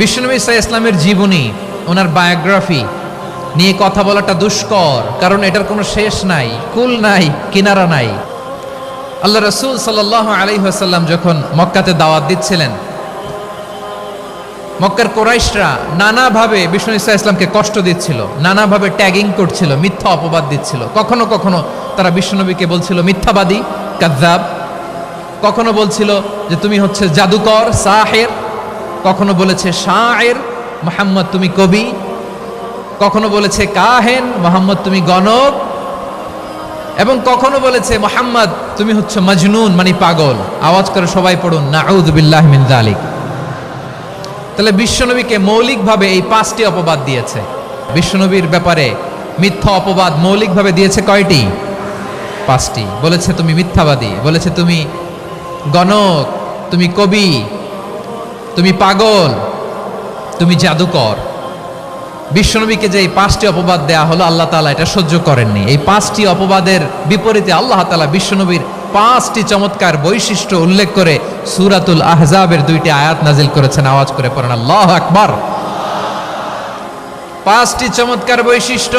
বিষ্ণুনবী ইসা ইসলামের জীবনী, ওনার বায়োগ্রাফি নিয়ে কথা বলাটা দুষ্কর, কারণ এটার কোনো শেষ নাই, কুল নাই, কিনারা নাই। আল্লাহ রসুল সাল্লাহ আলাইহাসাল্লাম যখন মক্কাতে দাওয়াত দিচ্ছিলেন, মক্কার কোরাইশরা নানাভাবে বিষ্ণু ইসা ইসলামকে কষ্ট দিচ্ছিল, নানাভাবে ট্যাগিং করছিল, মিথ্যা অপবাদ দিচ্ছিল। কখনো কখনো তারা বিষ্ণুনবীকে বলছিল, মিথ্যাবাদী কাদ্দাব কখনো বলছিল যে, তুমি হচ্ছে জাদুকর, সাহের। কখনো বলেছে শাহের মোহাম্মদ তুমি কবি কখনো বলেছে কাহেন, মোহাম্মদ তুমি গণক এবং কখনো বলেছে, মোহাম্মদ তুমি হচ্ছে মজনুন মানে পাগল আওয়াজ করে সবাই পড়ুন নাউদ বিল্লাহ মিন জালিক তাহলে বিশ্বনবীকে মৌলিকভাবে এই পাঁচটি অপবাদ দিয়েছে। বিশ্বনবীর ব্যাপারে মিথ্যা অপবাদ মৌলিকভাবে দিয়েছে কয়টি? পাঁচটি। বলেছে, তুমি মিথ্যাবাদী বলেছে, তুমি গণক তুমি কবি তুমি পাগল, তুমি জাদুকর। বিশ্বনবীকে যে এই পাঁচটি অপবাদ দেয়া হলো, আল্লাহ তালা এটা সহ্য করেননি। এই পাঁচটি অপবাদের বিপরীতে আল্লাহ তালা বিশ্বনবীর পাঁচটি চমৎকার বৈশিষ্ট্য উল্লেখ করে সুরাতুল আহজাবের দুইটি আয়াত নাজিল করেছেন। আওয়াজ করে পড়েন, আল্লাহ আকবার। পাঁচটি চমৎকার বৈশিষ্ট্য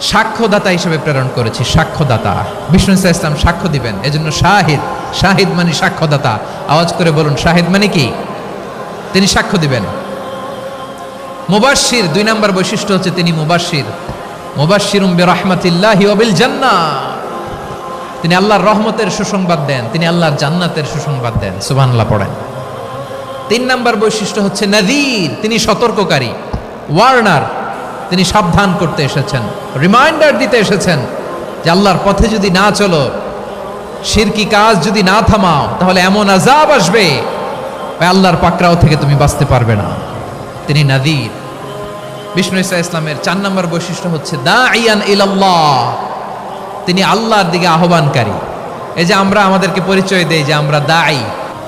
সাক্ষ্যদাতা হিসেবে প্রেরণ করেছি, সাক্ষ্যদাতা। বিষ্ণু ইসা ইসলাম সাক্ষ্য দিবেন, এজন্য শাহিদ শাহিদ মানে সাক্ষ্যদাতা। আওয়াজ করে বলুন, শাহিদ মানে কি? তিনি সাক্ষ্য দিবেন। মুবাশির দুই নম্বর বৈশিষ্ট্য হচ্ছে তিনি মুবাশির মুবাশিরুম বে রহমাতিল্লাহ ওবিল জান্না তিনি আল্লাহর রহমতের সুসংবাদ দেন, তিনি আল্লাহর জান্নাতের সুসংবাদ দেন। সুবহানাল্লাহ পড়েন। তিন নম্বর বৈশিষ্ট্য হচ্ছে নদীর, তিনি সতর্ককারী। ওয়ার্নার তিনি সাবধান করতে এসেছেন। রিমাইন্ডার দিতে এসেছেন যে আল্লাহর পথে যদি না চলো শিরকি কাজ যদি না থামাও, তাহলে এমন আজাব আসবে আল্লাহর পাকরাও থেকে তুমি বাঁচতে পারবে না। তিনি নাদির বিষ্ণু ইসা ইসলামের চার নম্বর বৈশিষ্ট্য হচ্ছে দা ইয়ান ইলাল্লাহ। তিনি আল্লাহর দিকে আহ্বানকারী। এই যে আমরা আমাদেরকে পরিচয় দেই যে আমরা দাই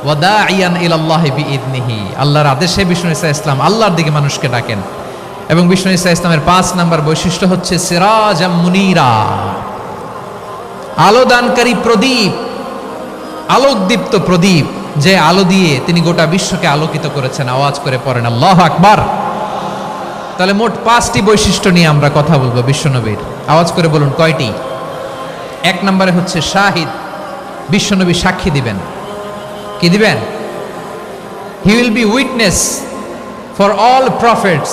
ও দা ইয়ান ইলাল্লাহ বিইদনিহি। আল্লাহর আদেশে বিষ্ণু ইসা ইসলাম আল্লাহর দিকে মানুষকে ডাকেন। এবং বিষ্ণু ইসা ইসলামের পাঁচ নাম্বার বৈশিষ্ট্য হচ্ছে সিরাজ মুনিরা। আলো দানকারী প্রদীপ, আলোকদীপ্ত প্রদীপ, যে আলো দিয়ে তিনি গোটা বিশ্বকে আলোকিত করেছেন, আওয়াজ করে পড়েন আল্লাহ আকবার। তাহলে মোট পাঁচটি বৈশিষ্ট্য নিয়ে আমরা কথা বলব বিশ্বনবীর। আওয়াজ করে বলুন কয়টি? এক নম্বরে হচ্ছে শাহিদ, বিশ্বনবী সাক্ষী দিবেন। কি দিবেন? He will be witness for all prophets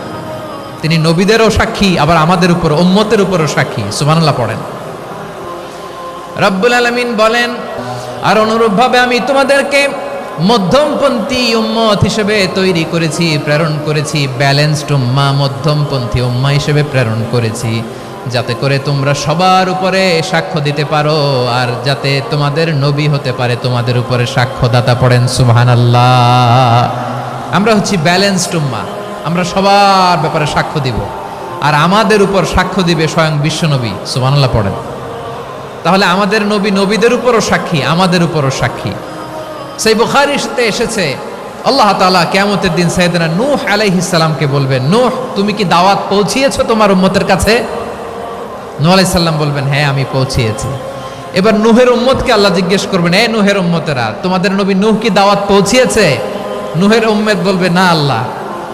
তিনি নবীদেরও সাক্ষী, আবার আমাদের উপর উম্মতের উপরও সাক্ষী। সুবহানাল্লাহ পড়েন। রব্বুল আলমিন বলেন, আর অনুরূপভাবে আমি তোমাদেরকে মধ্যমপন্থী উম্মত হিসেবে তৈরি করেছি, প্রেরণ করেছি ব্যালেন্সড উম্মা, মধ্যমপন্থী উম্মা হিসেবে প্রেরণ করেছি। যাতে করে তোমরা সবার উপরে সাক্ষ্য দিতে পারো, আর যাতে তোমাদের নবী হতে পারে, তোমাদের উপরে সাক্ষ্যদাতা পড়েন। সুবহানাল্লাহ। আমরা হচ্ছি ব্যালেন্সড উম্মা। আমরা সবার ব্যাপারে সাক্ষ্য দিব। আর আমাদের উপর সাক্ষ্য দিবে স্বয়ং বিশ্বনবী সুবহানাল্লাহ পড়েন। তাহলে আমাদের নবী নবীদের উপরও সাক্ষী, আমাদের উপরও সাক্ষী। সেই বুখারিতে এসেছে, আল্লাহ তাআলা কিয়ামতের দিন সাইয়েদনা নূহ আলাইহিস সালামকে বলবেন, নূহ, তুমি কি দাওয়াত পৌঁছিয়েছো তোমার উম্মতের কাছে? নূহ আলাইহিস সালাম বলবেন হ্যাঁ আমি পৌঁছিয়েছি। এবার নুহের উম্মতকে আল্লাহ জিজ্ঞেস করবেন, এ নুহের উম্মতেরা, তোমাদের নবী নূহ কি দাওয়াত পৌঁছিয়েছে? নুহের উম্মত বলবে, না আল্লাহ।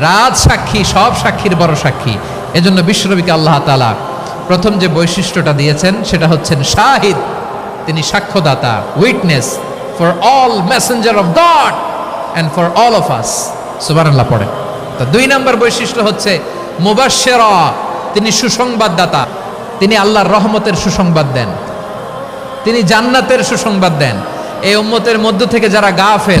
রাজ সাক্ষী, সব সাক্ষীর বড় সাক্ষী। এজন্য বিশ্বনবীকে আল্লাহ তালা প্রথম যে বৈশিষ্ট্যটা দিয়েছেন, সেটা হচ্ছেন শাহিদ। তিনি সাক্ষ্যদাতা witness for all messenger of God and for all of us সুবহানাল্লাহ পড়ে তো দুই নম্বর বৈশিষ্ট্য হচ্ছে মুবাশশিরা। তিনি সুসংবাদদাতা। তিনি আল্লাহর রহমতের সুসংবাদ দেন। তিনি জান্নাতের সুসংবাদ দেন। এই উম্মতের মধ্য থেকে যারা গাফেল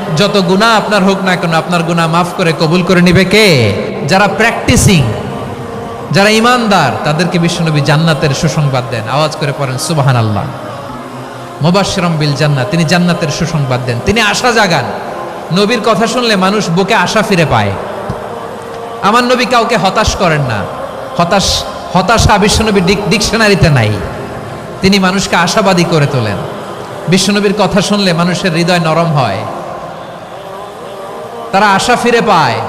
যত গুণা আপনার হোক না কেন, আপনার গুণা মাফ করে কবুল করে নিবে কে? যারা প্র্যাকটিসিং যারা ইমানদার, তাদেরকে বিশ্বনবী জান্নাতের সুসংবাদ দেন। আওয়াজ করে পড়েন সুবাহান আল্লাহ মোবাশরম বিল জান্নাত তিনি জান্নাতের সুসংবাদ দেন। তিনি আশা জাগান। নবীর কথা শুনলে মানুষ বুকে আশা ফিরে পায়। আমার নবী কাউকে হতাশ করেন না। হতাশ, হতাশা বিশ্বনবী ডিকশনারিতে নাই। তিনি মানুষকে আশাবাদী করে তোলেন। বিশ্বনবীর কথা শুনলে মানুষের হৃদয় নরম হয়। তারা আশা ফিরে পায়।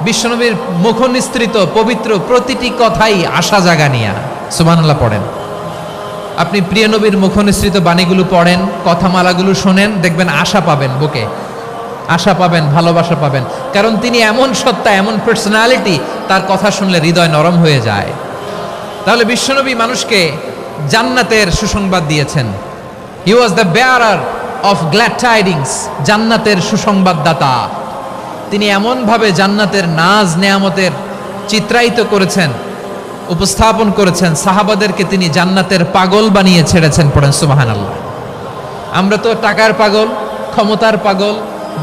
বিশ্বনবীর মুখ নিস্তৃত পবিত্র প্রতিটি কথাই আশা জাগানিয়া। সুবহানাল্লাহ পড়েন। আপনি প্রিয় নবীর মুখ নিঃসৃত বাণীগুলো পড়েন, কথামালাগুলো শোনেন, দেখবেন আশা পাবেন বুকে। আশা পাবেন, ভালোবাসা পাবেন। কারণ তিনি এমন সত্তা, এমন পার্সোনালিটি তার কথা শুনলে হৃদয় নরম হয়ে যায়। তাহলে বিশ্বনবী মানুষকে জান্নাতের সুসংবাদ দিয়েছেন। He was the bearer of glad tidings জান্নাতের সুসংবাদদাতা। তিনি এমনভাবে জান্নাতের নাজ নেয়ামতের চিত্রায়িত করেছেন, উপস্থাপন করেছেন, সাহাবাদেরকে তিনি জান্নাতের পাগল বানিয়ে ছেড়েছেন পড়েন সুবাহান আল্লাহ আমরা তো টাকার পাগল, ক্ষমতার পাগল,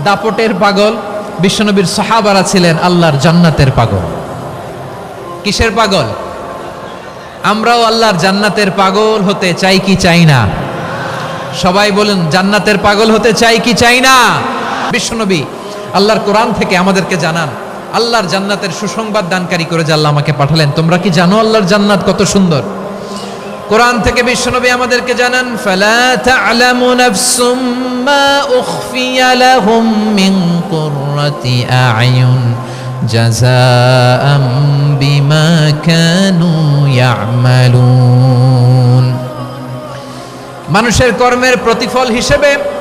দাপটের পাগল, বিশ্বনবীর সাহাবারা ছিলেন আল্লাহর জান্নাতের পাগল। কিসের পাগল? আমরাও আল্লাহর জান্নাতের পাগল হতে চাই কি চাই না? সবাই বলুন, জান্নাতের পাগল হতে চাই কি চাই না? বিশ্বনবী আল্লাহর কোরআন থেকে আমাদেরকে জানান। আল্লাহর জান্নাতের সুসংবাদ দানকারী করে যে আল্লাহ আমাকে পাঠালেন। তোমরা কি জানো আল্লাহর জান্নাত কত সুন্দর? কোরআন থেকে বিশ্বনবী আমাদেরকে জানান আ'য়ুন মানুষের কর্মের প্রতিফল হিসেবে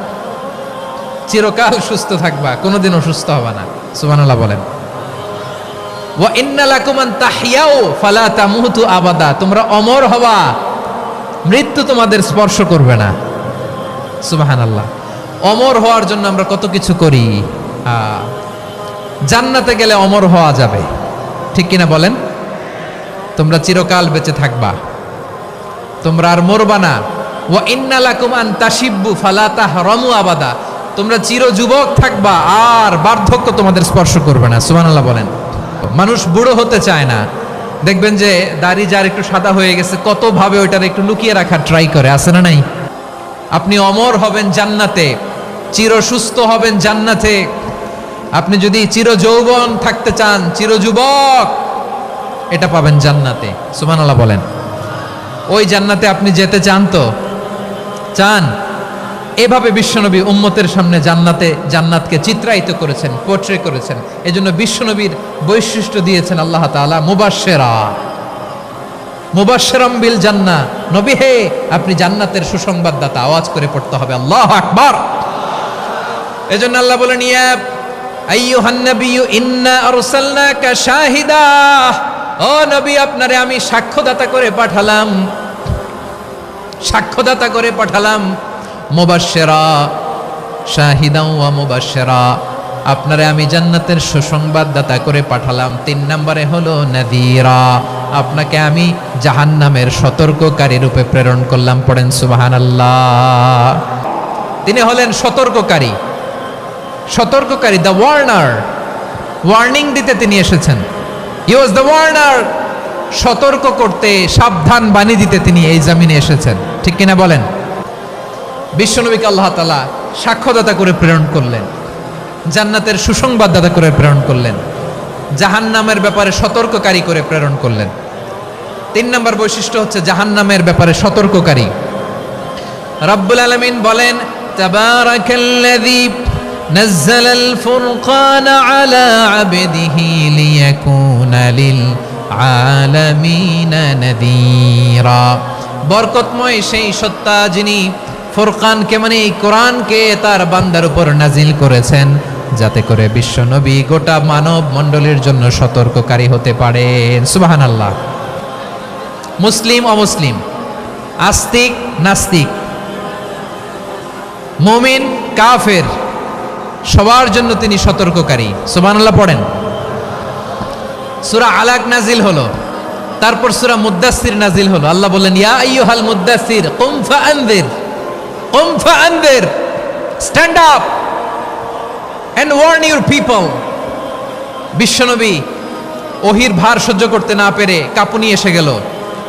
চিরকাল সুস্থ থাকবা কোনোদিন অসুস্থ হবে না। সুবহানাল্লাহ বলেন। আবাদা। তোমরা অমর হবা, মৃত্যু তোমাদের স্পর্শ করবে না। সুবহানাল্লাহ। অমর হওয়ার জন্য আমরা কত কিছু করি। জান্নাতে গেলে অমর হওয়া যাবে। ঠিক কিনা বলেন? তোমরা চিরকাল বেঁচে থাকবা। তোমরা আর মরবা না। ওয়া ইন্নালাকুম আন তাশিব্বু, ফালা তাহরামু আবাদা। তোমরা চির যুবক থাকবা, আর বার্ধক্য তোমাদের স্পর্শ করবে না। সুবহানাল্লাহ বলেন। মানুষ বুড়ো হতে চায় না। দেখবেন যে দাড়ি যার একটু সাদা হয়ে গেছে, কত ভাবে ওইটার একটু লুকিয়ে রাখার ট্রাই করে, আছে না নাই? আপনি অমর হবেন জান্নাতে, চির সুস্থ হবেন জান্নাতে। আপনি যদি চির যৌবন থাকতে চান, চির যুবক, এটা পাবেন জান্নাতে। সুবহানাল্লাহ বলেন। ওই জান্নাতে আপনি যেতে চান তো? চান? এভাবে বিশ্বনবী উম্মতের সামনে জান্নাতে, জান্নাতকে চিত্রায়িত করেছেন পোট্রে করেছেন। এজন্য বিশ্বনবীর বৈশিষ্ট্য দিয়েছেন আল্লাহ তাআলা, মুবাশশেরা। মুবাশশেরাম বিল জান্না নবী হে, আপনি জান্নাতের সুসংবাদদাতা, আওয়াজ করে পড়তে হবে। আল্লাহ আকবার। এজন্য আল্লাহ ইন্না আরসালনাকা শাহিদা। নবী, আপনারে আমি সাক্ষ্যদাতা করে পাঠালাম। সাক্ষ্যদাতা করে পাঠালাম। মুবাশশিরা শাহিদা ওয়া মুবাশশিরা। আপনারে আমি জান্নাতের সুসংবাদদাতা করে পাঠালাম। তিন নম্বরে হলো নাদিরা। আপনাকে আমি জাহান্নামের সতর্ককারী রূপে প্রেরণ করলাম। পড়েন সুবহানাল্লাহ। তিনি হলেন সতর্ককারী। সতর্ককারী দ্য ওয়ার্নার ওয়ার্নিং দিতে তিনি এসেছেন। হি ওয়াজ দ্য ওয়ার্নার সতর্ক করতে, সাবধান বাণী দিতে তিনি এই জামিনে এসেছেন। ঠিক কিনা বলেন? বিশ্বনবীকে আল্লাহ তালা সাক্ষ্যদাতা করে প্রেরণ করলেন জান্নাতের সুসংবাদদাতা করে প্রেরণ করলেন জাহান্নামের ব্যাপারে সতর্ককারী করে প্রেরণ করলেন তিন নম্বর বৈশিষ্ট্য হচ্ছে জাহান্নামের ব্যাপারে সতর্ককারী রব্বুল আলমিন বলেন তাবারাকাল্লাযী نزل الفرقان على عبده ليكون للعالمين نذيرا বরকতময় সেই সত্তা যিনি ফুরকানকে মানে এই কোরআনকে তার বান্দার উপর নাজিল করেছেন যাতে করে বিশ্ব নবী গোটা মানব মণ্ডলীর জন্য সতর্ককারী হতে পারেন সুবহানাল্লাহ। মুসলিম, অমুসলিম, আস্তিক, নাস্তিক, মুমিন, কাফের, সবার জন্য তিনি সতর্ককারী। সুবহানাল্লাহ পড়েন। সূরা আলাক নাজিল হলো, তারপর সূরা মুদ্দাসির নাজিল হলো। আল্লাহ বললেন, ইয়া আইয়ুহাল মুদ্দাসির কুম ফাআনদির। কুম ফাআনদির stand up and warn your people বিশ্বনবী ওহির ভার সহ্য করতে না পেরে কাঁপুনি এসে গেল।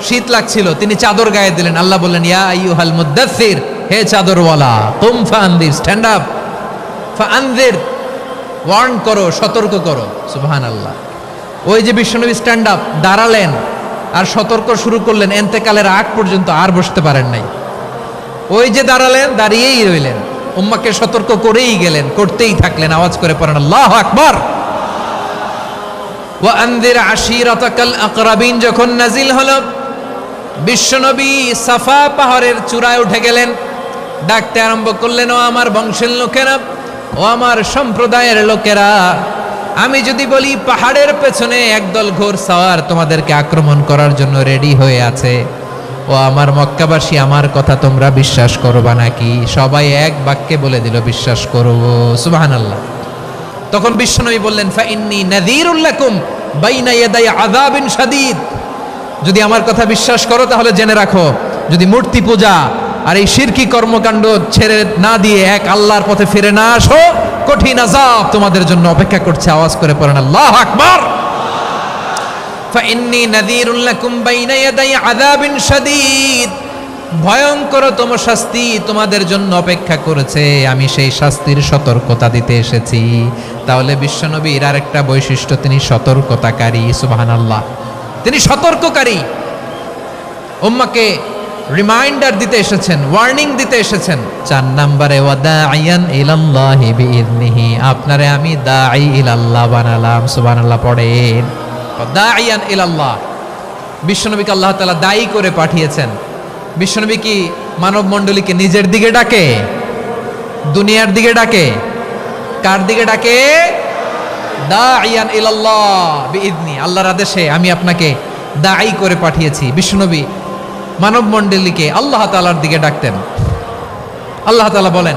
শীত লাগছিল, তিনি চাদর গায়ে দিলেন। আল্লাহ বললেন, ইয়া আইয়ুহাল মুদ্দাসির হে চাদরওয়ালা কুম ফাআনদির স্ট্যান্ড আপ ফাআনদির ওয়ার্ন করো, সতর্ক করো। সুবহানাল্লাহ। ওই যে বিশ্বনবী স্ট্যান্ড আপ দাঁড়ালেন, আর সতর্ক শুরু করলেন। এন্তেকালের আগ পর্যন্ত আর বসতে পারেন নাই। ওই যে দাঁড়ালেন, দাঁড়িয়েই রইলেন। উম্মাকে সতর্ক করেই গেলেন, করতেই থাকলেন, আওয়াজ করে পড়েন, আল্লাহ আকবার! আশিরাতাকাল আকরাবিন, যখন নাজিল হলো, বিশ্বনবী সাফা পাহাড়ের চূড়ায় উঠে গেলেন। ডাকতে আরম্ভ করলেন, ও আমার বংশের লোকেরা, ও আমার সম্প্রদায়ের লোকেরা, আমি যদি বলি পাহাড়ের পেছনে একদল ঘোর সাওয়ার তোমাদেরকে আক্রমণ করার জন্য রেডি হয়ে আছে ও আমার মক্কাবাসী, আমার কথা তোমরা বিশ্বাস করবা নাকি? সবাই এক বাক্যে বলে দিল, বিশ্বাস করব করব সুবহানাল্লাহ। তখন বিশ্বনবী বললেন ফা ইন্নি নাযীরুল লাকুম বাইনা ইয়াদাই আযাবিন শাদীদ। যদি আমার কথা বিশ্বাস করো, তাহলে জেনে রাখো, যদি মূর্তি পূজা আর এই শিরকি কর্মকাণ্ড ছেড়ে না দিয়ে এক আল্লাহর পথে ফিরে না আসো, কঠিন আযাব তোমাদের জন্য অপেক্ষা করছে। আওয়াজ করে পড়েন, আল্লাহ আকবার! ফাইন্নি নাদিরুল্লাকুম বাইনা ইয়াদাই আযাবিন শাদীদ। ভয়ঙ্করতম শাস্তি তোমাদের জন্য অপেক্ষা করেছে, আমি সেই শাস্তির সতর্কতা দিতে এসেছি। তাহলে বিশ্বনবীর আর একটা বৈশিষ্ট্য, তিনি সতর্কতাকারী, সুবহানাল্লাহ। তিনি সতর্ককারী। উম্মাকে রিমাইন্ডার দিতে এসেছেন ওয়ার্নিং দিতে এসেছেন। চার নম্বরে আপনারে আমি দাঈ ইলাল্লাহ বানালাম, সুবহানাল্লাহ পড়েন। দাইয়ান ইলাল্লাহ। বিশ্বনবীকে আল্লাহ তালা দায়ী করে পাঠিয়েছেন। বিশ্বনবী কি মানব মণ্ডলীকে নিজের দিকে ডাকে? দুনিয়ার দিকে ডাকে? কার দিকে ডাকে? দাইয়ান ইলাল্লাহ বিইذনি আল্লাহর আদেশে আমি আপনাকে দায়ী করে পাঠিয়েছি। বিশ্বনবী মানব মণ্ডলীকে আল্লাহ তালার দিকে ডাকতেন। আল্লাহ তালা বলেন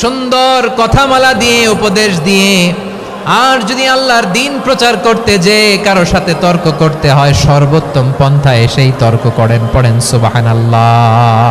সুন্দর কথামালা দিয়ে, উপদেশ দিয়ে, আর যদি আল্লাহর দিন প্রচার করতে যে কারও সাথে তর্ক করতে হয়, সর্বোত্তম পন্থা এসেই তর্ক করেন, পড়েন সুবাহান আল্লাহ